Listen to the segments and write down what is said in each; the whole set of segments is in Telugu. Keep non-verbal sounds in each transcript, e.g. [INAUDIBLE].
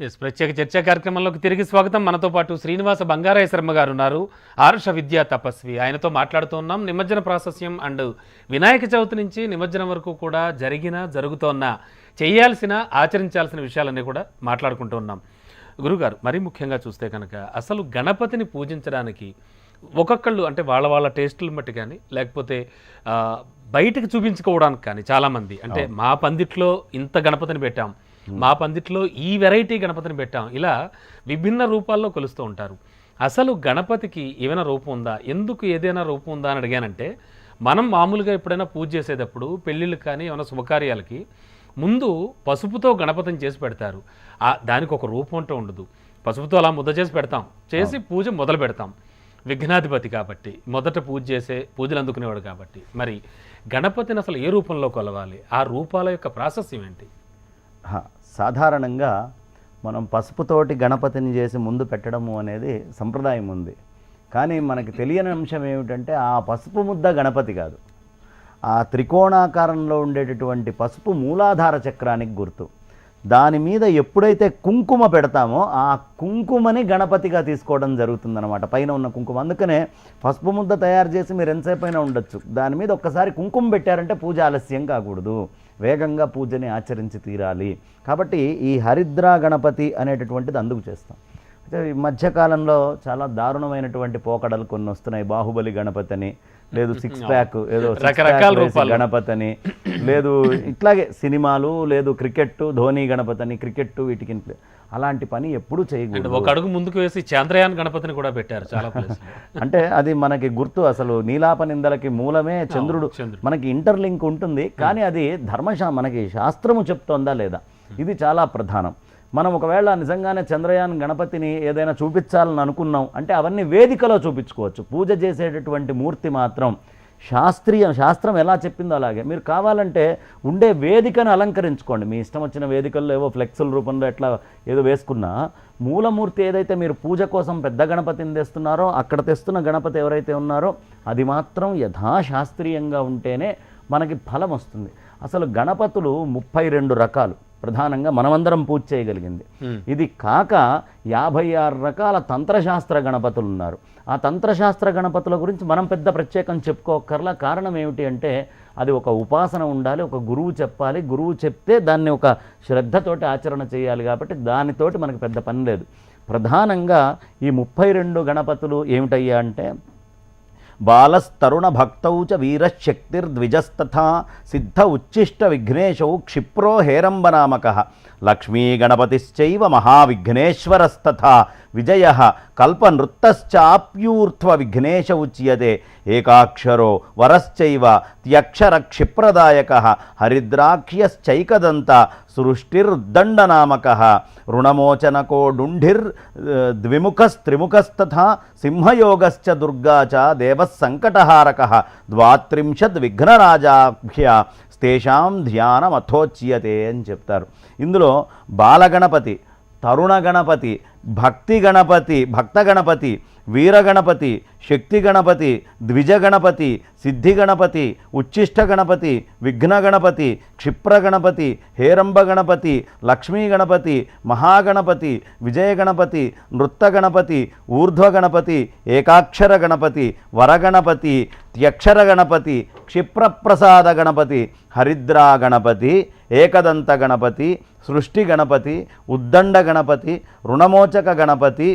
ఎస్ ప్రత్యేక చర్చా కార్యక్రమంలోకి తిరిగి స్వాగతం. మనతో పాటు శ్రీనివాస బంగారాయ శర్మ గారు ఉన్నారు ఆరుష విద్యా తపస్వి. ఆయనతో మాట్లాడుతూ ఉన్నాం. నిమజ్జన ప్రాశస్యం అండ్ వినాయక చవితి నుంచి నిమజ్జనం వరకు కూడా జరిగిన జరుగుతోన్న చేయాల్సిన ఆచరించాల్సిన విషయాలన్నీ కూడా మాట్లాడుకుంటూ ఉన్నాం. గురుగారు మరీ ముఖ్యంగా చూస్తే కనుక అసలు గణపతిని పూజించడానికి ఒక్కొక్కళ్ళు అంటే వాళ్ళ వాళ్ళ టేస్టులను బట్టి కానీ లేకపోతే బయటకు చూపించుకోవడానికి కానీ చాలామంది. అంటే మా పందిట్లో ఇంత గణపతిని పెట్టాం. మా పందిట్లో ఈ వెరైటీ గణపతిని పెట్టాం. ఇలా విభిన్న రూపాల్లో కొలుస్తూ ఉంటారు. అసలు గణపతికి ఏమైనా రూపం ఉందా? ఎందుకు ఏదైనా రూపం ఉందా అని అడిగానంటే మనం మామూలుగా ఎప్పుడైనా పూజ చేసేటప్పుడు పెళ్ళిళ్ళకి కానీ ఏమైనా శుభకార్యాలకి ముందు పసుపుతో గణపతిని చేసి పెడతారు. దానికి ఒక రూపం అంటూ ఉండదు. పసుపుతో అలా ముద్ద చేసి పెడతాం. చేసి పూజ మొదలు పెడతాం. విఘ్నాధిపతి కాబట్టి మొదట పూజ చేసే పూజలు అందుకునేవాడు కాబట్టి. మరి గణపతిని అసలు ఏ రూపంలో కొలవాలి? ఆ రూపాల యొక్క ప్రాసెస్ ఏంటి? సాధారణంగా మనం పసుపుతోటి గణపతిని చేసి ముందు పెట్టడము అనేది సంప్రదాయం ఉంది. కానీ మనకి తెలియని అంశం ఏమిటంటే ఆ పసుపు ముద్ద గణపతి కాదు. ఆ త్రికోణాకారంలో ఉండేటటువంటి పసుపు మూలాధార చక్రానికి గుర్తు. దాని మీద ఎప్పుడైతే కుంకుమ పెడతామో ఆ కుంకుమని గణపతిగా తీసుకోవడం జరుగుతుందన్నమాట. పైన ఉన్న కుంకుమ. అందుకనే పసుపు ముద్ద తయారు చేసి మీరు ఎంతసేపు అయినా ఉండొచ్చు. దాని మీద ఒక్కసారి కుంకుమ పెట్టారంటే పూజ ఆలస్యం కాకూడదు. వేగంగా పూజని ఆచరించి తీరాలి. కాబట్టి ఈ హరిద్రా గణపతి అనేటటువంటిది అందుకు చేస్తాం. అయితే ఈ మధ్యకాలంలో చాలా దారుణమైనటువంటి పోకడలు కొన్ని వస్తున్నాయి. బాహుబలి గణపతి అని లేదు [LAUGHS] సిక్స్ ప్యాక్ ఏదో రకరకాల. గణపతి అని లేదు ఇట్లాగే సినిమాలు లేదు క్రికెట్ ధోని గణపతి అని క్రికెట్ వీటికి అలాంటి పని ఎప్పుడూ చేయకూడదు. ఒక అడుగు ముందుకు వేసి చంద్రయాన్ గణపతిని కూడా పెట్టారు చాలా [LAUGHS] అంటే అది మనకి గుర్తు అసలు నీలాప నిందలకి మూలమే చంద్రుడు. చంద్రుడు. మనకి ఇంటర్లింక్ ఉంటుంది కానీ అది ధర్మశా మనకి శాస్త్రము చెప్తోందా లేదా? ఇది చాలా ప్రధానం. మనం ఒకవేళ నిజంగానే చంద్రయాన్ గణపతిని ఏదైనా చూపించాలని అనుకున్నాం అంటే అవన్నీ వేదికలో చూపించుకోవచ్చు. పూజ చేసేటటువంటి మూర్తి మాత్రం శాస్త్రీయ శాస్త్రం ఎలా చెప్పిందో అలాగే. మీరు కావాలంటే ఉండే వేదికను అలంకరించుకోండి. మీ ఇష్టం వచ్చిన వేదికల్లో ఏవో ఫ్లెక్సుల రూపంలో ఎట్లా ఏదో వేసుకున్నా మూలమూర్తి ఏదైతే మీరు పూజ కోసం పెద్ద గణపతిని తెస్తున్నారో అక్కడ తెస్తున్న గణపతి ఎవరైతే ఉన్నారో అది మాత్రం యథాశాస్త్రీయంగా ఉంటేనే మనకి ఫలం వస్తుంది. అసలు గణపతులు ముప్పై రెండు రకాలు. ప్రధానంగా మనమందరం పూజ చేయగలిగింది. ఇది కాక యాభై ఆరు రకాల తంత్రశాస్త్ర గణపతులు ఉన్నారు. ఆ తంత్రశాస్త్ర గణపతుల గురించి మనం పెద్ద ప్రత్యేకం చెప్పుకోకర్లా కారణం ఏమిటి అంటే అది ఒక ఉపాసన ఉండాలి ఒక గురువు చెప్పాలి. గురువు చెప్తే దాన్ని ఒక శ్రద్ధతోటి ఆచరణ చేయాలి కాబట్టి దానితోటి మనకు పెద్ద పని లేదు. ప్రధానంగా ఈ ముప్పై రెండు గణపతులు ఏమిటయ్యా అంటే బాలస్తరుణ భక్తౌ చ వీరశక్తిర్ద్విజస్తథా సిద్ధ ఉచ్చిష్ట విఘ్నేశౌ క్షిప్రో హేరంబనామక లక్ష్మీ గణపతిశ్చైవ మహావిఘ్నేశ్వరస్తథా. విజయ కల్పనృత్తశ్చాప్యూర్ధ్వ విఘ్నేశ ఉచ్యతే ఏకాక్షరో వరశ్చైవ త్యక్షర క్షిప్రదాయక హరిద్రాక్ష్యశ్చైకదంత సృష్టిర్దండనామక. రుణమోచనకో డుంఢిర్ ద్విముఖస్త్రిముఖస్తథా సింహయోగశ్చ దుర్గా చ దేవసంకటహారక ద్వాత్రింశద్ విఘ్నరాజాభ్య తేషాం ధ్యానమథోచ్యతే అని చెప్తారు. ఇందులో బాలగణపతి తరుణ గణపతి భక్తి గణపతి భక్త గణపతి వీర గణపతి శక్తి గణపతి ద్విజ గణపతి సిద్ధి గణపతి ఉచ్ఛిష్ట గణపతి విఘ్న గణపతి క్షిప్ర గణపతి హేరంబ గణపతి లక్ష్మీ గణపతి మహాగణపతి విజయ గణపతి నృత్త గణపతి ఊర్ధ్వ గణపతి ఏకాక్షర గణపతి వరగణపతి త్యక్షర గణపతి క్షిప్రప్రసాద గణపతి హరిద్రా గణపతి ఏకదంత గణపతి సృష్టి గణపతి ఉద్దండ గణపతి రుణమోచక గణపతి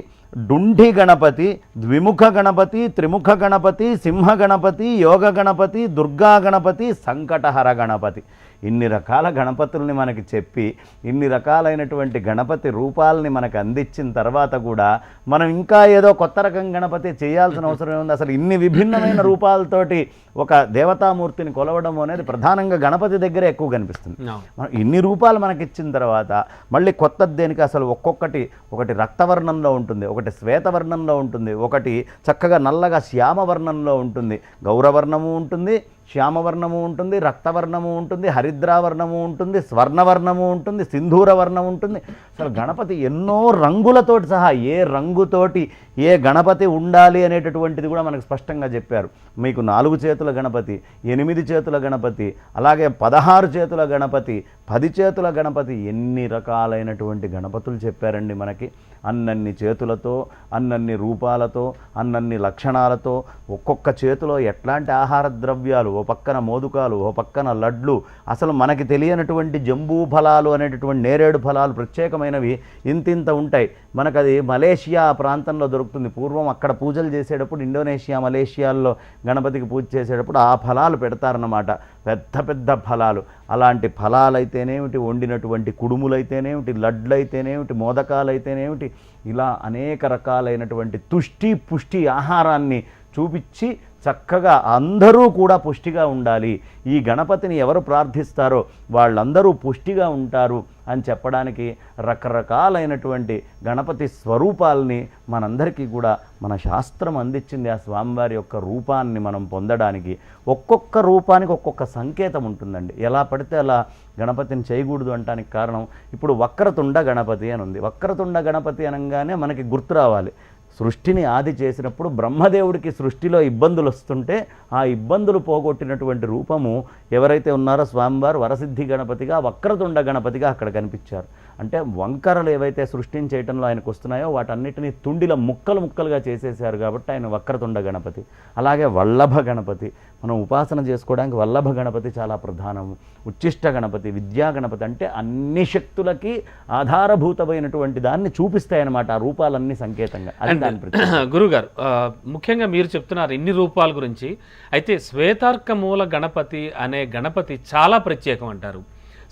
డుండి గణపతి ద్విముఖ గణపతి త్రిముఖ గణపతి సింహ గణపతి యోగ గణపతి దుర్గా గణపతి సంకటహర గణపతి. ఇన్ని రకాల గణపతుల్ని మనకి చెప్పి ఇన్ని రకాలైనటువంటి గణపతి రూపాలని మనకు అందించిన తర్వాత కూడా మనం ఇంకా ఏదో కొత్త రకం గణపతి చేయాల్సిన అవసరం ఏముంది? అసలు ఇన్ని విభిన్నమైన రూపాలతోటి ఒక దేవతామూర్తిని కొలవడం అనేది ప్రధానంగా గణపతి దగ్గరే ఎక్కువ కనిపిస్తుంది. మనం ఇన్ని రూపాలు మనకి ఇచ్చిన తర్వాత మళ్ళీ కొత్తది దేనికి అసలు ఒక్కొక్కటి ఒకటి రక్తవర్ణంలో ఉంటుంది ఒకటి శ్వేతవర్ణంలో ఉంటుంది ఒకటి చక్కగా నల్లగా శ్యామవర్ణంలో ఉంటుంది గౌరవర్ణము ఉంటుంది శ్యామవర్ణము ఉంటుంది రక్తవర్ణము ఉంటుంది హరిద్రావర్ణము ఉంటుంది స్వర్ణవర్ణము ఉంటుంది సింధూర వర్ణం ఉంటుంది. అసలు గణపతి ఎన్నో రంగులతోటి సహా ఏ రంగుతోటి ఏ గణపతి ఉండాలి అనేటటువంటిది కూడా మనకు స్పష్టంగా చెప్పారు. మీకు నాలుగు చేతుల గణపతి ఎనిమిది చేతుల గణపతి అలాగే పదహారు చేతుల గణపతి పది చేతుల గణపతి ఎన్ని రకాలైనటువంటి గణపతులు చెప్పారండి మనకి. అన్నన్ని చేతులతో అన్నన్ని రూపాలతో అన్నన్ని లక్షణాలతో ఒక్కొక్క చేతిలో ఎట్లాంటి ఆహార ద్రవ్యాలు ఓ పక్కన మోదుకాలు ఓ పక్కన లడ్లు అసలు మనకి తెలియనటువంటి జంబూ ఫలాలు అనేటటువంటి నేరేడు ఫలాలు ప్రత్యేకమైనవి ఇంతింత ఉంటాయి. మనకు అది మలేషియా ప్రాంతంలో దొరుకుతుంది. పూర్వం అక్కడ పూజలు చేసేటప్పుడు ఇండోనేషియా మలేషియాల్లో గణపతికి పూజ చేసేటప్పుడు ఆ ఫలాలు పెడతారన్నమాట. పెద్ద పెద్ద ఫలాలు. అలాంటి ఫలాలైతేనేమిటి? వండినటువంటి కుడుములైతేనేమిటి? లడ్లైతేనేమిటి? మోదకాలైతేనేమిటి? ఇలా అనేక రకాలైనటువంటి తుష్టి పుష్టి ఆహారాన్ని చూపించి చక్కగా అందరూ కూడా పుష్టిగా ఉండాలి. ఈ గణపతిని ఎవరు ప్రార్థిస్తారో వాళ్ళందరూ పుష్టిగా ఉంటారు అని చెప్పడానికి రకరకాలైనటువంటి గణపతి స్వరూపాల్ని మనందరికీ కూడా మన శాస్త్రం అందించింది. ఆ స్వామివారి యొక్క రూపాన్ని మనం పొందడానికి ఒక్కొక్క రూపానికి ఒక్కొక్క సంకేతం ఉంటుందండి. ఎలా పడితే అలా గణపతిని చేయకూడదు అంటానికి కారణం ఇప్పుడు వక్రతుండ గణపతి అని ఉంది. వక్రతుండ గణపతి అనగానే మనకి గుర్తు రావాలి. సృష్టిని ఆది చేసినప్పుడు బ్రహ్మదేవుడికి సృష్టిలో ఇబ్బందులు వస్తుంటే ఆ ఇబ్బందులు పోగొట్టినటువంటి రూపము ఎవరైతే ఉన్నారో స్వామివారు వరసిద్ధి గణపతిగా వక్రతుండ గణపతిగా అక్కడ కనిపించారు. అంటే వంకరలు ఏవైతే సృష్టించేయటంలో ఆయనకు వస్తున్నాయో వాటన్నిటిని తుండిల ముక్కలు ముక్కలుగా చేసేసారు కాబట్టి ఆయన వక్రతుండ గణపతి. అలాగే వల్లభ గణపతి. మనం ఉపాసన చేసుకోవడానికి వల్లభ గణపతి చాలా ప్రధానము ఉచ్చిష్ట గణపతి విద్యా గణపతి అంటే అన్ని శక్తులకి ఆధారభూతమైనటువంటి దాన్ని చూపిస్తాయన్నమాట ఆ రూపాలన్నీ సంకేతంగా. [CLEARS THROAT] గురుగారు ముఖ్యంగా మీరు చెప్తున్నారు ఇన్ని రూపాల గురించి. అయితే శ్వేతార్క మూల గణపతి అనే గణపతి చాలా ప్రత్యేకం అంటారు.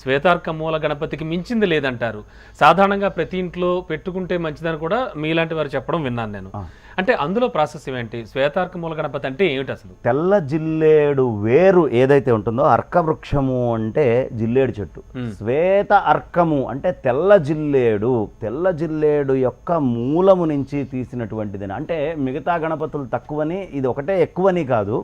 శ్వేతార్క మూల గణపతికి మించింది లేదంటారు. సాధారణంగా ప్రతి ఇంట్లో పెట్టుకుంటే మంచిదని కూడా మీలాంటి వారు చెప్పడం విన్నాను నేను. అంటే అందులో ప్రాసెస్ ఏంటి శ్వేతార్క మూల గణపతి అంటే ఏమిటి అసలు? తెల్ల జిల్లేడు వేరు ఏదైతే ఉంటుందో అర్కవృక్షము అంటే జిల్లేడు చెట్టు. శ్వేత అర్కము అంటే తెల్ల జిల్లేడు. తెల్ల జిల్లేడు యొక్క మూలము నుంచి తీసినటువంటిది అంటే మిగతా గణపతులు తక్కువని ఇది ఒకటే ఎక్కువని కాదు.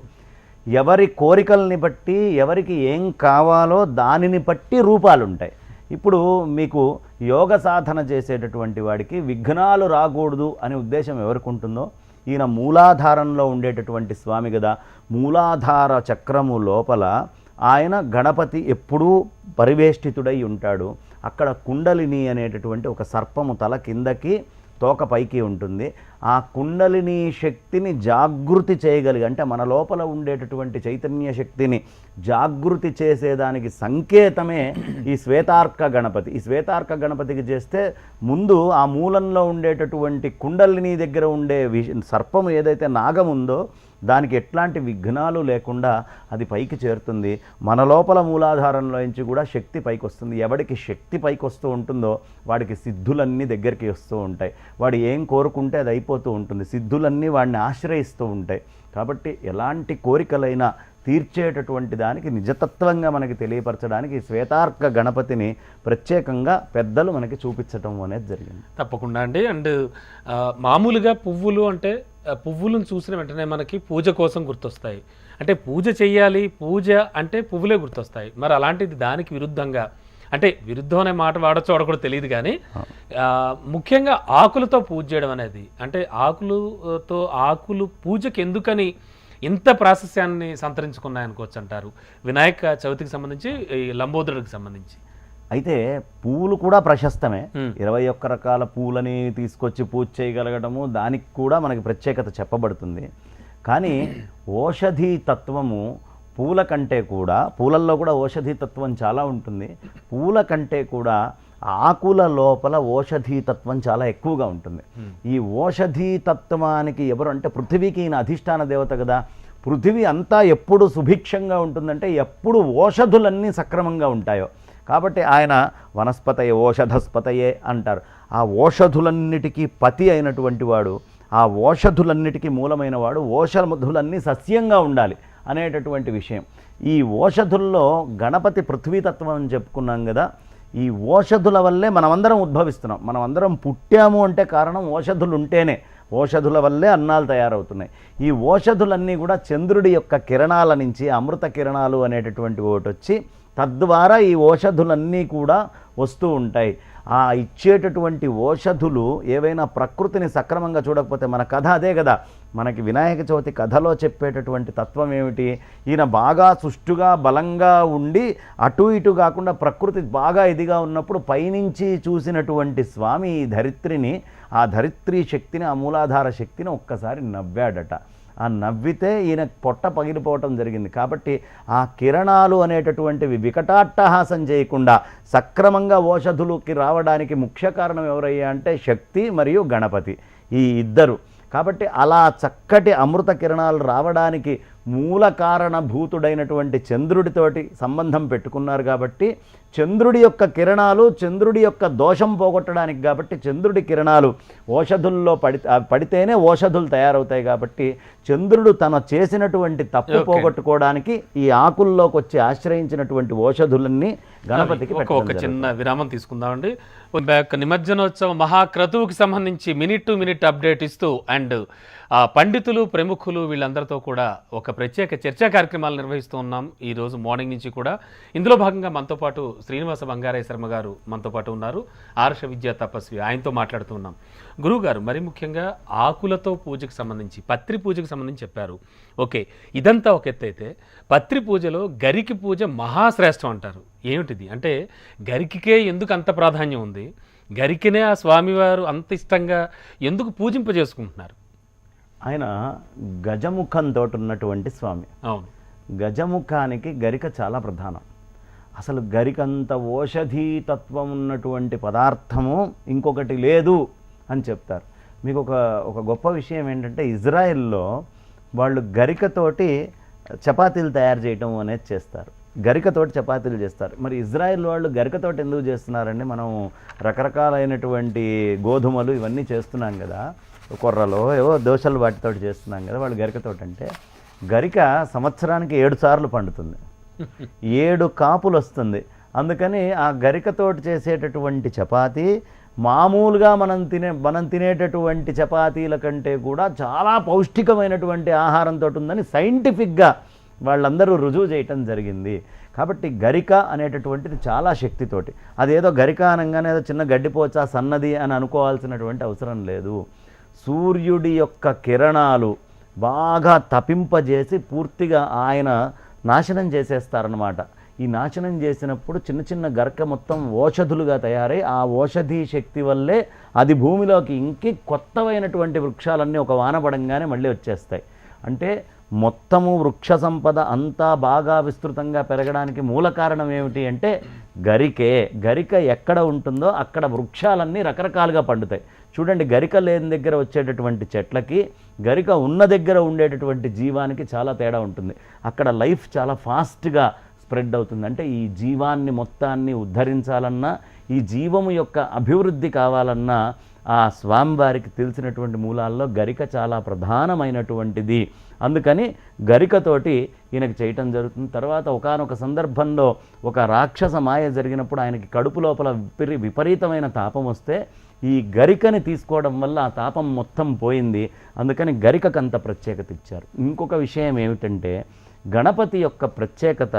ఎవరి కోరికల్ని బట్టి ఎవరికి ఏం కావాలో దానిని బట్టి రూపాలు ఉంటాయి ఇప్పుడు మీకు యోగ సాధన చేసేటటువంటి వాడికి విఘ్నాలు రాకూడదు అనే ఉద్దేశం ఎవరికి ఉంటుందో ఈయన మూలాధారంలో ఉండేటటువంటి స్వామి కదా మూలాధార చక్రము లోపల ఆయన గణపతి ఎప్పుడూ పరివేష్టితుడై ఉంటాడు. అక్కడ కుండలిని అనేటటువంటి ఒక సర్పము తల కిందకి తోక పైకి ఉంటుంది. ఆ కుండలిని శక్తిని జాగృతి చేయగలిగి అంటే మన లోపల ఉండేటటువంటి చైతన్య శక్తిని జాగృతి చేసేదానికి సంకేతమే ఈ శ్వేతార్క గణపతి. ఈ శ్వేతార్క గణపతికి చేస్తే ముందు ఆ మూలంలో ఉండేటటువంటి కుండలిని దగ్గర ఉండే వి సర్పము ఏదైతే నాగం ఉందో దానికి ఎట్లాంటి విఘ్నాలు లేకుండా అది పైకి చేరుతుంది. మన లోపల మూలాధారంలో నుంచి కూడా శక్తి పైకి వస్తుంది. ఎవడికి శక్తి పైకి వస్తూ ఉంటుందో వాడికి సిద్ధులన్నీ దగ్గరికి వస్తూ ఉంటాయి. వాడు ఏం కోరుకుంటే అది అయిపోతూ ఉంటుంది. సిద్ధులన్నీ వాడిని ఆశ్రయిస్తూ ఉంటాయి. కాబట్టి ఎలాంటి కోరికలైనా తీర్చేటటువంటి దానికి నిజతత్వంగా మనకి తెలియపరచడానికి శ్వేతార్క గణపతిని ప్రత్యేకంగా పెద్దలు మనకి చూపించటం అనేది జరిగింది. తప్పకుండా అండి. అండ్ మామూలుగా పువ్వులు అంటే పువ్వులను చూసిన వెంటనే మనకి పూజ కోసం గుర్తొస్తాయి. అంటే పూజ చెయ్యాలి పూజ అంటే పువ్వులే గుర్తొస్తాయి. మరి అలాంటిది దానికి విరుద్ధంగా అంటే విరుద్ధం అనే మాట వాడచ్చో వాడకూడదు తెలియదు కానీ ముఖ్యంగా ఆకులతో పూజ చేయడం అనేది అంటే ఆకులతో ఆకులు పూజకి ఎందుకని ఇంత ప్రాశస్యాన్ని సంతరించుకున్నాయనుకోవచ్చు అంటారు వినాయక చవితికి సంబంధించి ఈ లంబోదరుడికి సంబంధించి. అయితే పువ్వులు కూడా ప్రశస్తమే. ఇరవై ఒక్క రకాల పూలని తీసుకొచ్చి పూజ చేయగలగడము దానికి కూడా మనకి ప్రత్యేకత చెప్పబడుతుంది. కానీ ఓషధి తత్వము పూల కంటే కూడా పూలల్లో కూడా ఓషధి తత్వం చాలా ఉంటుంది. పూల కంటే కూడా ఆకుల లోపల ఓషధి తత్వం చాలా ఎక్కువగా ఉంటుంది. ఈ ఓషధి తత్వానికి ఎవరు అంటే పృథివీకి ఈయన అధిష్టాన దేవత కదా. పృథివీ అంతా ఎప్పుడు సుభిక్షంగా ఉంటుందంటే ఎప్పుడు ఓషధులన్నీ సక్రమంగా ఉంటాయో. కాబట్టి ఆయన వనస్పతయ ఓషధస్పతయే అంటారు. ఆ ఓషధులన్నిటికీ పతి అయినటువంటి వాడు ఆ ఓషధులన్నిటికీ మూలమైన వాడు ఓషధులన్నీ సస్యంగా ఉండాలి అనేటటువంటి విషయం. ఈ ఓషధుల్లో గణపతి పృథ్వీతత్వం అని చెప్పుకున్నాం కదా ఈ ఓషధుల వల్లే మనమందరం ఉద్భవిస్తున్నాం. మనమందరం పుట్టాము అంటే కారణం ఓషధులు ఉంటేనే. ఓషధుల వల్లే అన్నాలు తయారవుతున్నాయి. ఈ ఓషధులన్నీ కూడా చంద్రుడి యొక్క కిరణాల నుంచి అమృత కిరణాలు అనేటటువంటి ఒకటి వచ్చి తద్వారా ఈ ఓషధులన్నీ కూడా వస్తూ ఉంటాయి. ఆ ఇచ్చేటటువంటి ఓషధులు ఏవైనా ప్రకృతిని సక్రమంగా చూడకపోతే మన కథ అదే కదా. మనకి వినాయక చవితి కథలో చెప్పేటటువంటి తత్వం ఏమిటి? ఈయన బాగా సుష్టుగా బలంగా ఉండి అటు ఇటు కాకుండా ప్రకృతి బాగా ఇదిగా ఉన్నప్పుడు పైనుంచి చూసినటువంటి స్వామి ఈ ధరిత్రిని ఆ ధరిత్రి శక్తిని ఆ మూలాధార శక్తిని ఒక్కసారి నవ్వాడట. ఆ నవ్వితే ఈయన పొట్ట పగిలిపోవటం జరిగింది. కాబట్టి ఆ కిరణాలు అనేటటువంటివి వికటాట్టహాసం చేయకుండా సక్రమంగా ఓషధులకి రావడానికి ముఖ్య కారణం ఎవరయ్యా అంటే శక్తి మరియు గణపతి ఈ ఇద్దరు. కాబట్టి అలా చక్కటి అమృత కిరణాలు రావడానికి మూల కారణభూతుడైనటువంటి చంద్రుడితోటి సంబంధం పెట్టుకున్నారు కాబట్టి చంద్రుడి యొక్క కిరణాలు చంద్రుడి యొక్క దోషం పోగొట్టడానికి కాబట్టి చంద్రుడి కిరణాలు ఓషధుల్లో పడి పడితేనే ఓషధులు తయారవుతాయి కాబట్టి చంద్రుడు తన చేసినటువంటి తప్పు. పోగొట్టుకోవడానికి ఈ ఆకుల్లోకి వచ్చి ఆశ్రయించినటువంటి ఓషధులన్నీ గణపతికి ఒక. చిన్న విరామం తీసుకుందామండి బ్యాక్ నిమజ్జనోత్సవ మహాక్రతువుకి సంబంధించి మినిట్ టు మినిట్ అప్డేట్ ఇస్తూ అండ్ ఆ పండితులు ప్రముఖులు వీళ్ళందరితో కూడా ఒక ప్రత్యేక చర్చా కార్యక్రమాలు నిర్వహిస్తూ ఉన్నాం ఈ రోజు మార్నింగ్ నుంచి కూడా ఇందులో భాగంగా మనతో పాటు శ్రీనివాస బంగారయ్య శర్మ గారు మనతో పాటు ఉన్నారు. ఆర్ష విద్యా తపస్వి ఆయనతో మాట్లాడుతూ ఉన్నాం. గురువు గారు మరి ముఖ్యంగా ఆకులతో పూజకు సంబంధించి పత్రి పూజకు సంబంధించి చెప్పారు. ఓకే ఇదంతా ఒక ఎత్తు అయితే పత్రి పూజలో గరికి పూజ మహాశ్రేష్టం అంటారు. ఏమిటిది? అంటే గరికికే ఎందుకు అంత ప్రాధాన్యం ఉంది? గరికినే ఆ స్వామివారు అంత ఇష్టంగా ఎందుకు పూజింపజేసుకుంటున్నారు ఆయన గజముఖంతో ఉన్నటువంటి స్వామి. అవును. గజముఖానికి గరిక చాలా ప్రధానం. అసలు గరికంత ఓషధీతత్వం ఉన్నటువంటి పదార్థము ఇంకొకటి లేదు అని చెప్తారు. మీకు ఒక ఒక గొప్ప విషయం ఏంటంటే ఇజ్రాయెల్లో వాళ్ళు గరికతోటి చపాతీలు తయారు చేయటం అనేది చేస్తారు. గరికతోటి చపాతీలు చేస్తారు. మరి ఇజ్రాయెల్ వాళ్ళు గరికతోటి ఎందుకు చేస్తున్నారండి? మనం రకరకాలైనటువంటి గోధుమలు ఇవన్నీ చేస్తున్నాం కదా. కొర్రలో ఏవో దోశలు వాటితోటి చేస్తున్నాం కదా వాళ్ళు గరికతోటి అంటే గరిక సంవత్సరానికి ఏడు సార్లు పండుతుంది. ఏడు కాపులు వస్తుంది అందుకని ఆ గరికతోటి చేసేటటువంటి చపాతీ మామూలుగా మనం తినే మనం తినేటటువంటి చపాతీల కంటే కూడా చాలా పౌష్టికమైనటువంటి ఆహారంతో ఉందని సైంటిఫిక్గా వాళ్ళందరూ రుజువు చేయటం జరిగింది. కాబట్టి గరిక అనేటటువంటిది చాలా శక్తితోటి. అదేదో గరిక అనగానే ఏదో చిన్న గడ్డిపోచా సన్నది అని అనుకోవాల్సినటువంటి అవసరం లేదు. సూర్యుడి యొక్క కిరణాలు బాగా తపింపజేసి పూర్తిగా ఆయన నాశనం చేసేస్తారనమాట ఈ నాశనం చేసినప్పుడు చిన్న చిన్న గర్క మొత్తం ఓషధులుగా తయారై ఆ ఓషధి శక్తి వల్లే అది భూమిలోకి ఇంకి కొత్తవైనటువంటి వృక్షాలన్నీ ఒక వానపడంగానే మళ్ళీ వచ్చేస్తాయి. అంటే మొత్తము వృక్ష సంపద అంతా బాగా విస్తృతంగా పెరగడానికి మూల కారణం ఏమిటి అంటే గరికే. గరిక ఎక్కడ ఉంటుందో అక్కడ వృక్షాలన్నీ రకరకాలుగా పండుతాయి. చూడండి గరిక లేని దగ్గర వచ్చేటటువంటి చెట్లకి గరిక ఉన్న దగ్గర ఉండేటటువంటి జీవానికి చాలా తేడా ఉంటుంది. అక్కడ లైఫ్ చాలా ఫాస్ట్గా స్ప్రెడ్ అవుతుంది. అంటే ఈ జీవాన్ని మొత్తాన్ని ఉద్ధరించాలన్నా ఈ జీవము యొక్క అభివృద్ధి కావాలన్నా ఆ స్వామివారికి తెలిసినటువంటి మూలాల్లో గరిక చాలా ప్రధానమైనటువంటిది. అందుకని గరికతోటి ఈయనకు చేయటం జరుగుతుంది. తర్వాత ఒకానొక సందర్భంలో ఒక రాక్షస మాయ జరిగినప్పుడు ఆయనకి కడుపు లోపల విపరీ విపరీతమైన తాపం వస్తే ఈ గరికని తీసుకోవడం వల్ల ఆ తాపం మొత్తం పోయింది. అందుకని గరికకు అంత ప్రత్యేకత ఇచ్చారు. ఇంకొక విషయం ఏమిటంటే గణపతి యొక్క ప్రత్యేకత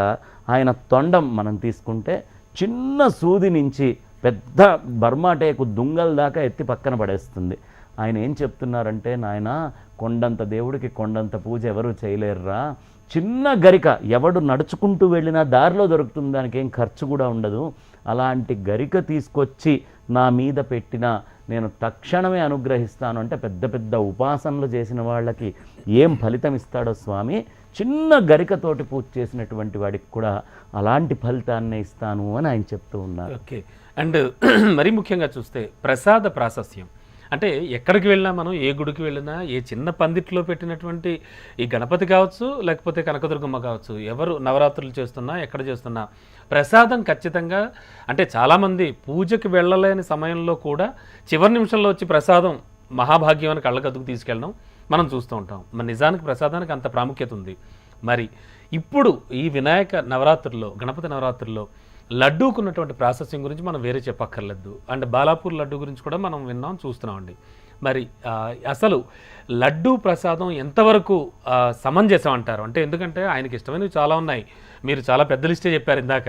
ఆయన తొండం మనం తీసుకుంటే చిన్న సూది నుంచి పెద్ద బర్మాటేకు దుంగల దాకా ఎత్తి పక్కన పడేస్తుంది. ఆయన ఏం చెప్తున్నారంటే నాయన కొండంత దేవుడికి కొండంత పూజ ఎవరు చేయలేరురా. చిన్న గరిక ఎవడు నడుచుకుంటూ వెళ్ళినా దారిలో దొరుకుతుంది. దానికి ఏం ఖర్చు కూడా ఉండదు. అలాంటి గరిక తీసుకొచ్చి నా మీద పెట్టిన నేను తక్షణమే అనుగ్రహిస్తాను అంటే పెద్ద పెద్ద ఉపాసనలు చేసిన వాళ్ళకి ఏం ఫలితం ఇస్తాడో స్వామి? చిన్న గరికతోటి పూజ చేసినటువంటి వాడికి కూడా అలాంటి ఫలితాన్నే ఇస్తాను అని ఆయన చెప్తూ ఉన్నారు. ఓకే. అండ్ [CLEARS THROAT] మరీ ముఖ్యంగా చూస్తే ప్రసాద ప్రాశస్యం. అంటే ఎక్కడికి వెళ్ళినా మనం ఏ గుడికి వెళ్ళినా ఏ చిన్న పందిట్లో పెట్టినటువంటి ఈ గణపతి కావచ్చు లేకపోతే కనకదుర్గమ్మ కావచ్చు ఎవరు నవరాత్రులు చేస్తున్నా ఎక్కడ చేస్తున్నా ప్రసాదం ఖచ్చితంగా అంటే చాలామంది పూజకి వెళ్ళలేని సమయంలో కూడా చివరి నిమిషంలో వచ్చి ప్రసాదం మహాభాగ్యం అని కళ్ళకద్దుకు తీసుకెళ్ళడం మనం చూస్తూ ఉంటాం. మరి నిజానికి ప్రసాదానికి అంత ప్రాముఖ్యత ఉంది. మరి ఇప్పుడు ఈ వినాయక నవరాత్రుల్లో గణపతి నవరాత్రుల్లో లడ్డూకు ఉన్నటువంటి ప్రాసెసింగ్ గురించి మనం వేరే చెప్పక్కర్లేదు. అండ్ బాలాపూర్ లడ్డు గురించి కూడా మనం విన్నాం చూస్తున్నామండి. మరి అసలు లడ్డు ప్రసాదం ఎంతవరకు సమంజసం అంటారు అంటే ఎందుకంటే ఆయనకి ఇష్టమైనవి చాలా ఉన్నాయి. మీరు చాలా పెద్ద లిస్టే చెప్పారు ఇందాక.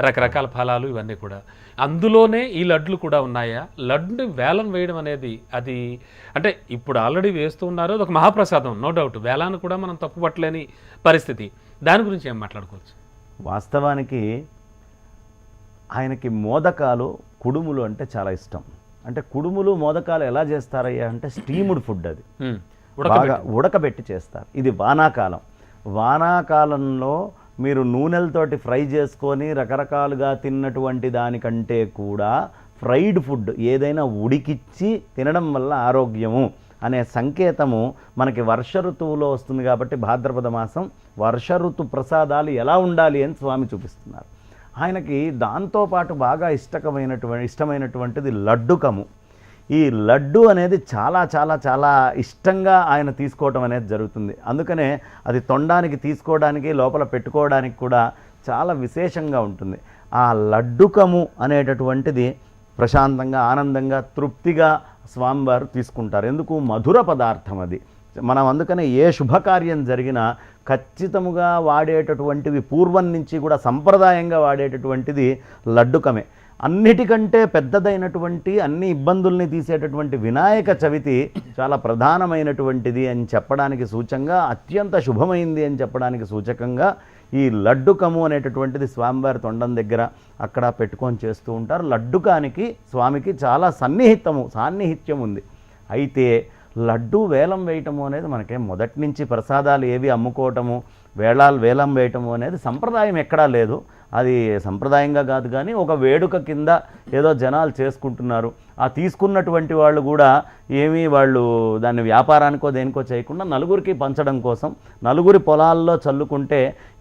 రకరకాల ఫలాలు ఇవన్నీ కూడా. అందులోనే ఈ లడ్లు కూడా ఉన్నాయా? లడ్డుని వేలం వేయడం అనేది అది అంటే ఇప్పుడు ఆల్రెడీ వేస్తూ ఉన్నారు. అది ఒక మహాప్రసాదం నో డౌట్. వేలాన్ని కూడా మనం తప్పు పట్టలేని పరిస్థితి. దాని గురించి ఏం మాట్లాడుకోవచ్చు? వాస్తవానికి ఆయనకి మోదకాలు కుడుములు అంటే చాలా ఇష్టం. అంటే కుడుములు మోదకాలు ఎలా చేస్తారయ్యా అంటే స్టీముడ్ ఫుడ్ అది. బాగా ఉడకబెట్టి. చేస్తారు. ఇది వానాకాలం. వానాకాలంలో మీరు నూనెలతోటి ఫ్రై చేసుకొని రకరకాలుగా తిన్నటువంటి దానికంటే కూడా ఫ్రైడ్ ఫుడ్ ఏదైనా ఉడికిచ్చి తినడం వల్ల ఆరోగ్యము అనే సంకేతము మనకి వర్ష ఋతువులో వస్తుంది కాబట్టి భాద్రపద మాసం వర్ష ఋతు ప్రసాదాలు ఎలా ఉండాలి అని స్వామి చూపిస్తున్నారు. ఆయనకి దాంతోపాటు బాగా ఇష్టకమైనటువంటి ఇష్టమైనటువంటిది లడ్డుకము. ఈ లడ్డు అనేది చాలా చాలా చాలా ఇష్టంగా ఆయన తీసుకోవటం అనేది జరుగుతుంది. అందుకనే అది తొండానికి తీసుకోవడానికి లోపల పెట్టుకోవడానికి కూడా చాలా విశేషంగా ఉంటుంది. ఆ లడ్డుకము అనేటటువంటిది ప్రశాంతంగా ఆనందంగా తృప్తిగా స్వామివారు తీసుకుంటారు. ఎందుకు? మధుర పదార్థం అది. మనం అందుకనే ఏ శుభకార్యం జరిగినా ఖచ్చితముగా వాడేటటువంటివి పూర్వం నుంచి కూడా సంప్రదాయంగా వాడేటటువంటిది లడ్డుకమే. అన్నిటికంటే పెద్దదైనటువంటి అన్ని ఇబ్బందుల్ని తీసేటటువంటి వినాయక చవితి చాలా ప్రధానమైనటువంటిది అని చెప్పడానికి సూచంగా అత్యంత శుభమైంది అని చెప్పడానికి సూచకంగా ఈ లడ్డుకము అనేటటువంటిది స్వామివారి తొండం దగ్గర అక్కడ పెట్టుకొని చేస్తూ ఉంటారు. లడ్డుకానికి స్వామికి చాలా సన్నిహితము సాన్నిహిత్యం ఉంది. అయితే లడ్డు వేలం వేయటము అనేది మనకేం మొదటి నుంచి ప్రసాదాలు ఏవి అమ్ముకోవటము వేళాలు వేలం వేయటము అనేది సంప్రదాయం ఎక్కడా లేదు. అది సంప్రదాయంగా కాదు కానీ ఒక వేడుక కింద ఏదో జనాలు చేసుకుంటున్నారు. ఆ తీసుకున్నటువంటి వాళ్ళు కూడా ఏమీ వాళ్ళు దాన్ని వ్యాపారానికో దేనికో చేయకుండా నలుగురికి పంచడం కోసం నలుగురి పొలాల్లో చల్లుకుంటే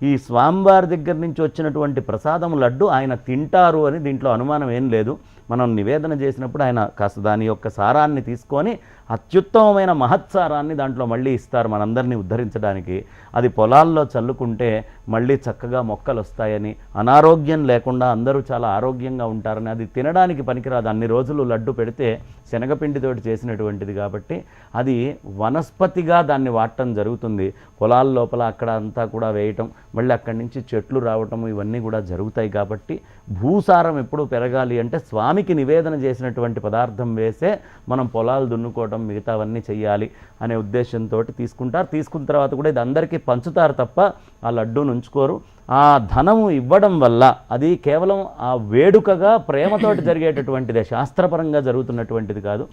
ఈ స్వామివారి దగ్గర నుంచి వచ్చినటువంటి ప్రసాదం లడ్డు ఆయన తింటారు అని దీంట్లో అనుమానం ఏం లేదు. మనం నివేదన చేసినప్పుడు ఆయన కాస్త దాని యొక్క సారాన్ని తీసుకొని అత్యుత్తమమైన మహత్సారాన్ని దాంట్లో మళ్ళీ ఇస్తారు మనందరినీ ఉద్ధరించడానికి. అది పొలాల్లో చల్లుకుంటే మళ్ళీ చక్కగా మొక్కలు వస్తాయని అనారోగ్యం లేకుండా అందరూ చాలా ఆరోగ్యంగా ఉంటారని అది తినడానికి పనికిరాదు. అన్ని రోజులు లడ్డు పెడితే శనగపిండితోటి చేసినటువంటిది కాబట్టి అది వనస్పతిగా దాన్ని వాడటం జరుగుతుంది. పొలాల లోపల అక్కడ అంతా కూడా వేయటం మళ్ళీ అక్కడి నుంచి చెట్లు రావటం ఇవన్నీ కూడా జరుగుతాయి కాబట్టి భూసారం ఎప్పుడు పెరగాలి అంటే స్వామికి నివేదన చేసినటువంటి పదార్థం వేసే మనం పొలాలు దున్నుకోవటం మిగతావన్నీ చేయాలి అనే ఉద్దేశంతో తీసుకుంటారు. తీసుకున్న తర్వాత కూడా ఇది అందరికీ పంచుతారు తప్ప ఆ లడ్డూను ఉంచుకోరు. ఆ ధనము ఇవ్వడం వల్ల అది కేవలం ఆ వేడుకగా ప్రేమతోటి జరిగేటటువంటిదే శాస్త్రపరంగా జరుగుతున్నటువంటిది కాదు.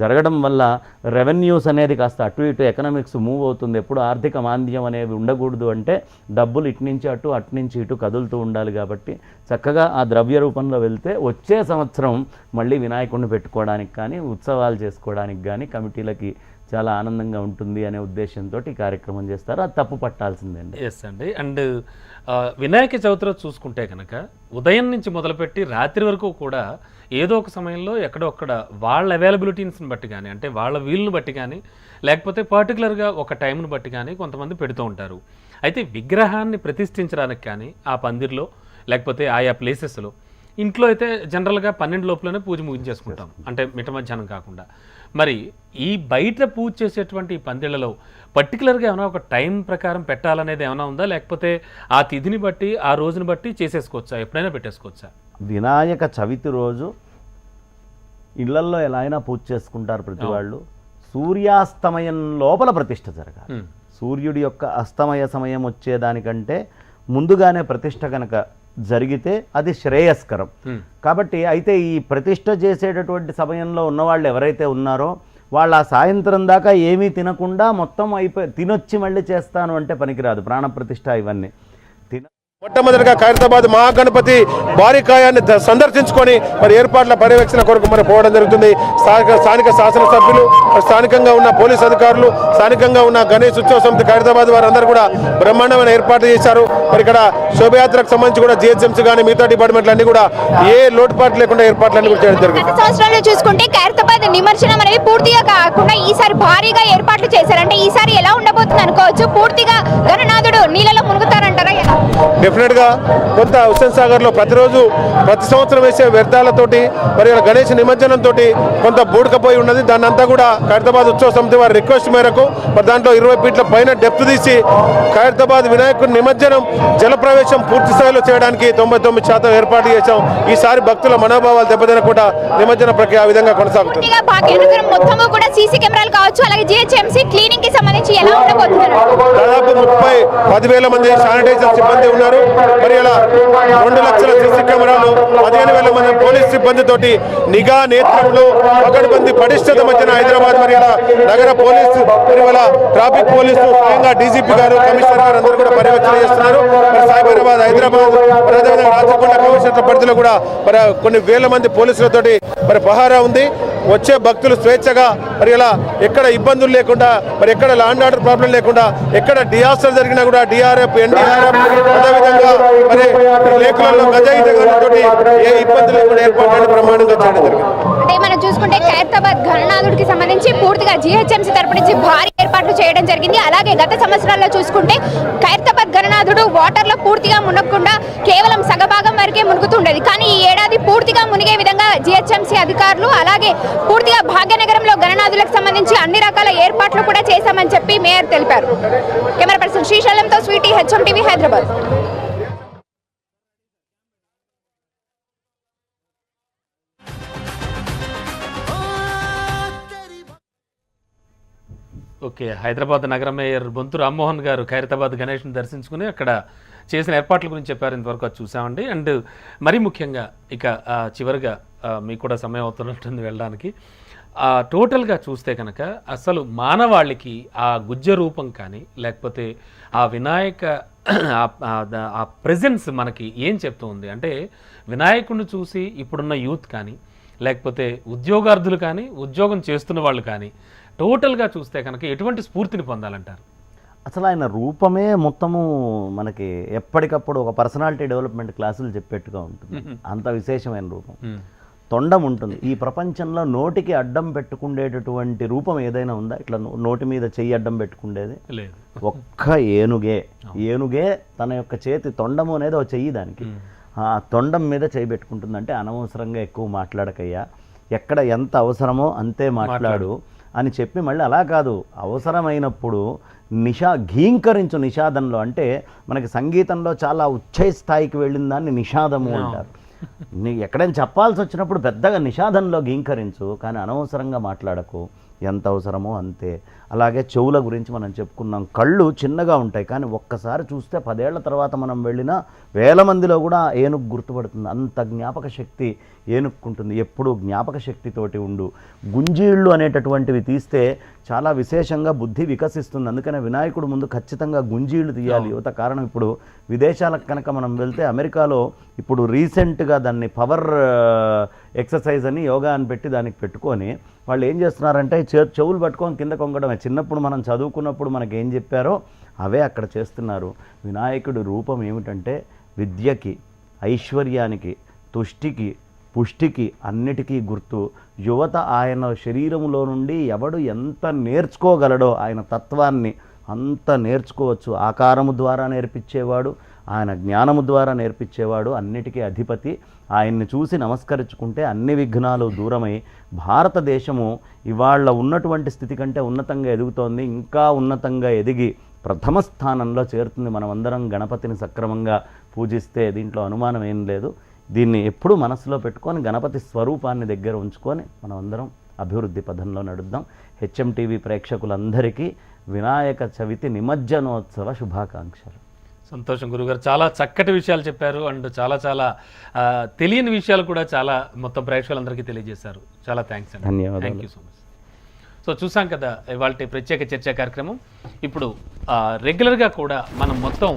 జరగడం వల్ల రెవెన్యూస్ అనేది కాస్త అటు ఇటు ఎకనామిక్స్ మూవ్ అవుతుంది. ఎప్పుడు ఆర్థిక మాంద్యం అనేవి ఉండకూడదు అంటే డబ్బులు ఇటు నుంచి అటు అటు నుంచి ఇటు కదులుతూ ఉండాలి కాబట్టి చక్కగా ఆ ద్రవ్య రూపంలో వెళ్తే వచ్చే సంవత్సరం మళ్ళీ వినాయకుడిని పెట్టుకోవడానికి కానీ ఉత్సవాలు చేసుకోవడానికి కానీ కమిటీలకి చాలా ఆనందంగా ఉంటుంది అనే ఉద్దేశంతో ఈ కార్యక్రమం చేస్తారు. అది తప్పు పట్టాల్సిందండి. ఎస్ అండి. అండ్ వినాయక చవితిలో చూసుకుంటే కనుక ఉదయం నుంచి మొదలుపెట్టి రాత్రి వరకు కూడా ఏదో ఒక సమయంలో ఎక్కడో ఒక్కడ వాళ్ళ అవైలబిలిటీస్ని బట్టి కానీ అంటే వాళ్ళ వీలుని బట్టి కానీ లేకపోతే పర్టికులర్గా ఒక టైంను బట్టి కానీ కొంతమంది పెడుతూ ఉంటారు. అయితే విగ్రహాన్ని ప్రతిష్ఠించడానికి కానీ ఆ పందిర్లో లేకపోతే ఆయా ప్లేసెస్లో ఇంట్లో అయితే జనరల్గా పన్నెండు లోపలనే పూజ ముగించేసుకుంటాం. అంటే మిట మధ్యాహ్నం కాకుండా. మరి ఈ బయట పూజ చేసేటువంటి ఈ పందిళ్ళలో పర్టికులర్గా ఏమైనా ఒక టైం ప్రకారం పెట్టాలనేది ఏమైనా ఉందా? లేకపోతే ఆ తిథిని బట్టి ఆ రోజుని బట్టి చేసేసుకోవచ్చా? ఎప్పుడైనా పెట్టేసుకోవచ్చా? వినాయక చవితి రోజు ఇళ్ళల్లో ఎలా అయినా పూజ చేసుకుంటారు ప్రతి వాళ్ళు. సూర్యాస్తమయం లోపల ప్రతిష్ఠ జరగాలి. సూర్యుడి యొక్క అస్తమయ సమయం వచ్చేదానికంటే ముందుగానే ప్రతిష్ఠ కనుక జరిగితే అది శ్రేయస్కరం. కాబట్టి అయితే ఈ ప్రతిష్ఠ చేసేటటువంటి సమయంలో ఉన్నవాళ్ళు ఎవరైతే ఉన్నారో వాళ్ళు ఆ సాయంత్రం దాకా ఏమీ తినకుండా మొత్తం అయిపోయి తినొచ్చి మళ్ళీ చేస్తాను అంటే పనికిరాదు ప్రాణప్రతిష్ఠ ఇవన్నీ మొట్టమొదటిగా ఖైరతాబాద్ మహాగణపతి బారికాయాన్ని సందర్శించుకొని మరి ఏర్పాట్ల పర్యవేక్షణ కొరకు మరి పోవడం జరుగుతుంది. స్థానిక స్థానిక శాసనసభ్యులు స్థానికంగా ఉన్న పోలీస్ అధికారులు స్థానికంగా ఉన్న గణేష్ ఉత్సవ సమితి ఖైరతాబాద్ వారందరూ కూడా బ్రహ్మాండమైన ఏర్పాట్లు చేశారు. మరి ఇక్కడ శోభయాత్రకు సంబంధించి కూడా జిహెచ్ఎంసీ కానీ మిగతా డిపార్ట్మెంట్లు అన్ని కూడా ఏ లోటుపాటు లేకుండా ఏర్పాట్లన్నీ కూడా చేయడం జరిగింది. గత సంవత్సరాల్లో చూసుకుంటే ఖైరతాబాద్ నిమజ్జనం అనేది పూర్తిగా కాకుండా ఈసారి భారీగా ఏర్పాట్లు చేశారు. అంటే ఈసారి ఎలా ఉండబోతుంది అనుకోవచ్చు పూర్తిగా గణనాథుడు నీళ్ళలో మునుగుతారంటారా ఎలా డెఫినెట్గా కొంత హుస్సేన్ సాగర్లో ప్రతిరోజు ప్రతి సంవత్సరం వేసే వ్యర్థాలతోటి మరి గణేష్ నిమజ్జనం తోటి కొంత బూడకపోయి ఉన్నది. దాన్ని అంతా కూడా ఖైరతాబాద్ ఉత్సవ సమితి వారి రిక్వెస్ట్ మేరకు మరి దాంట్లో ఇరవై ఫీట్ల పైన డెప్త్ తీసి ఖైరతాబాద్ వినాయకుడి నిమజ్జనం జలప్రవేశం పూర్తి స్థాయిలో చేయడానికి తొంభై తొమ్మిది శాతం ఏర్పాటు చేశాం. ఈసారి భక్తుల మనోభావాలు దెబ్బతినకుండా నిమజ్జన ప్రక్రియ ఆ విధంగా కొనసాగుతుంది. మొత్తము కూడా సీసీ కెమెరాలు కావచ్చు అలాగే జిహెచ్ఎంసీ క్లీనింగ్కి సంబంధించి ఎలా ఉండబోతున్నారు? దాదాపు ముప్పై పదివేల మంది శానిటైజర్ సిబ్బంది ఉన్నారు. మరి ఇలా రెండు లక్షల సీసీ కెమెరాలు పదిహేను వేల మంది పోలీస్ సిబ్బంది తోటి నిఘా నేత్రంలో పకడ్బంది పటిష్టత మధ్యన హైదరాబాద్ మరి ఇలా నగర పోలీసు మరి ట్రాఫిక్ పోలీసు స్వయంగా డీజీపీ గారు కమిషనర్ గారు అందరూ కూడా పర్యవేక్షణ చేస్తున్నారు. మరి సైబరాబాద్ హైదరాబాద్ మరి అదేవిధంగా రాచకొండ కమిషనర్ పరిధిలో కూడా మరి కొన్ని వేల మంది పోలీసులతోటి మరి పహారా ఉంది. వచ్చే భక్తులు స్వేచ్ఛగా మరి ఇలా ఎక్కడ ఇబ్బందులు లేకుండా మరి ఎక్కడ లాండ్ ఆర్డర్ ప్రాబ్లం లేకుండా ఎక్కడ డియాస్టర్ జరిగినా కూడా డిఆర్ఎఫ్ ఎన్డీఆర్ఎఫ్ అదేవిధంగా మరి లేకులలో గజాయితీ తోటి ఏ ఇబ్బంది లేకుండా ఏర్పాట్లు ప్రమాణంగా చేయడం జరిగింది అంటే మనం చూసుకుంటే ఖైరతాబాద్ ఘననాథుడికి సంబంధించి పూర్తిగా జిహెచ్ఎంసీ తరపు నుంచి భారీ ఏర్పాట్లు చేయడం జరిగింది. అలాగే గత సంవత్సరాల్లో చూసుకుంటే ఖైరతాబాద్ ఘననాథుడు వాటర్లో పూర్తిగా మునగకుండా కేవలం సగభాగం వరకే మునుగుతుండేది. కానీ ఈ ఏడాది పూర్తిగా మునిగే విధంగా జిహెచ్ఎంసీ అధికారులు అలాగే పూర్తిగా భాగ్యనగరంలో గణనాథులకు సంబంధించి అన్ని రకాల ఏర్పాట్లు కూడా చేశామని చెప్పి మేయర్ తెలిపారు. Camera person శ్రీశైలంతో Sweety HM TV Hyderabad. Okay Hyderabad నగర మేయర్ బొంతు రామ్మోహన్ గారు ఖైరతాబాద్ గణేష్ని దర్శించుకుని అక్కడ చేసిన ఏర్పాట్ల గురించి చెప్పారు. ఇంతవరకు అది చూసామండి. అండ్ మరీ ముఖ్యంగా ఇక చివరిగా మీకు కూడా సమయం అవుతున్నట్టుంది వెళ్ళడానికి. టోటల్గా చూస్తే కనుక అసలు మానవాళికి ఆ గుజ్జ రూపం కానీ లేకపోతే ఆ వినాయక ఆ- ప్రజెన్స్ ప్రెజెన్స్ మనకి ఏం చెప్తూ ఉంది? అంటే వినాయకుడిని చూసి ఇప్పుడున్న యూత్ కానీ లేకపోతే ఉద్యోగార్థులు కానీ ఉద్యోగం చేస్తున్న వాళ్ళు కానీ టోటల్గా చూస్తే కనుక ఎటువంటి స్ఫూర్తిని పొందాలంటారు? అసలు ఆయన రూపమే మొత్తము మనకి ఎప్పటికప్పుడు ఒక పర్సనాలిటీ డెవలప్మెంట్ క్లాసులు చెప్పేట్టుగా ఉంటుంది. అంత విశేషమైన రూపం. తొండం ఉంటుంది. ఈ ప్రపంచంలో నోటికి అడ్డం పెట్టుకునేటటువంటి రూపం ఏదైనా ఉందా? ఇట్లా నోటి మీద చెయ్యి అడ్డం పెట్టుకుండేది? లేదు. ఒక్క ఏనుగే. ఏనుగే తన యొక్క చేతి తొండము అనేది ఒక చెయ్యి దానికి. ఆ తొండం మీద చేయి పెట్టుకుంటుందంటే అనవసరంగా ఎక్కువ మాట్లాడకయ్యా. ఎక్కడ ఎంత అవసరమో అంతే మాట్లాడు. అని చెప్పి మళ్ళీ అలా కాదు. అవసరమైనప్పుడు నిషా ఘీంకరించు నిషాదంలో అంటే మనకి సంగీతంలో చాలా ఉచ్చ స్థాయికి వెళ్ళిన దాన్ని నిషాదము అంటారు. నీ ఎక్కడైనా చెప్పాల్సి వచ్చినప్పుడు పెద్దగా నిషాదంలో గీంకరించు కానీ అనవసరంగా మాట్లాడకు. ఎంత అవసరమో అంతే. అలాగే చెవుల గురించి మనం చెప్పుకున్నాం. కళ్ళు చిన్నగా ఉంటాయి కానీ ఒక్కసారి చూస్తే పదేళ్ళ తర్వాత మనం వెళ్ళినా వేల మందిలో కూడా ఏనుగు గుర్తుపడుతుంది. అంత జ్ఞాపక శక్తి ఏనుక్కుంటుంది. ఎప్పుడూ జ్ఞాపక శక్తితోటి ఉండు. గుంజీళ్ళు అనేటటువంటివి తీస్తే చాలా విశేషంగా బుద్ధి వికసిస్తుంది. అందుకనే వినాయకుడు ముందు ఖచ్చితంగా గుంజీళ్ళు తీయాలి. యువత కారణం ఇప్పుడు విదేశాలకు కనుక మనం వెళ్తే అమెరికాలో ఇప్పుడు రీసెంట్గా దాన్ని పవర్ ఎక్సర్సైజ్ అని యోగా అని పెట్టి దానికి పెట్టుకొని వాళ్ళు ఏం చేస్తున్నారంటే చెవులు పట్టుకొని కింద కొంగడమే చిన్నప్పుడు మనం చదువుకున్నప్పుడు మనకి ఏం చెప్పారో అవే అక్కడ చేస్తున్నారు. వినాయకుడి రూపం ఏమిటంటే విద్యకి ఐశ్వర్యానికి తుష్టికి పుష్టికి అన్నిటికీ గుర్తు. యువత ఆయన శరీరములో నుండి ఎవడు ఎంత నేర్చుకోగలడో ఆయన తత్వాన్ని అంత నేర్చుకోవచ్చు. ఆకారము ద్వారా నేర్పించేవాడు ఆయన జ్ఞానము ద్వారా నేర్పించేవాడు అన్నిటికీ అధిపతి. ఆయన్ని చూసి నమస్కరించుకుంటే అన్ని విఘ్నాలు దూరమై భారతదేశము ఇవాళ ఉన్నటువంటి స్థితి కంటే ఉన్నతంగా ఎదుగుతోంది ఇంకా ఉన్నతంగా ఎదిగి ప్రథమ స్థానంలో చేరుతుంది మనమందరం గణపతిని సక్రమంగా పూజిస్తే దీంట్లో అనుమానం ఏం లేదు. దీన్ని ఎప్పుడూ మనసులో పెట్టుకొని గణపతి స్వరూపాన్ని దగ్గర ఉంచుకొని మనమందరం అభివృద్ధి పథంలో నడుద్దాం. హెచ్ఎం టీవీ ప్రేక్షకులందరికీ వినాయక చవితి నిమజ్జనోత్సవ శుభాకాంక్షలు. సంతోషం గురుగారు. చాలా చక్కటి విషయాలు చెప్పారు. అండ్ చాలా చాలా తెలియని విషయాలు కూడా చాలా మొత్తం ప్రేక్షకులందరికీ తెలియజేశారు. చాలా థ్యాంక్స్ అండి. ధన్యవాదాలు. Thank you so much so చూసాం కదా ఇవాళ ప్రత్యేక చర్చా కార్యక్రమం. ఇప్పుడు రెగ్యులర్గా కూడా మనం మొత్తం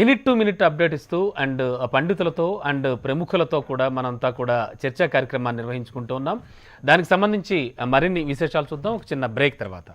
మినిట్ టు మినిట్ అప్డేట్ ఇస్తూ అండ్ పండితులతో అండ్ ప్రముఖులతో కూడా మనంతా కూడా చర్చా కార్యక్రమాన్ని నిర్వహించుకుంటూ ఉన్నాం. దానికి సంబంధించి మరిన్ని విశేషాలు చూద్దాం. ఒక చిన్న బ్రేక్ తర్వాత.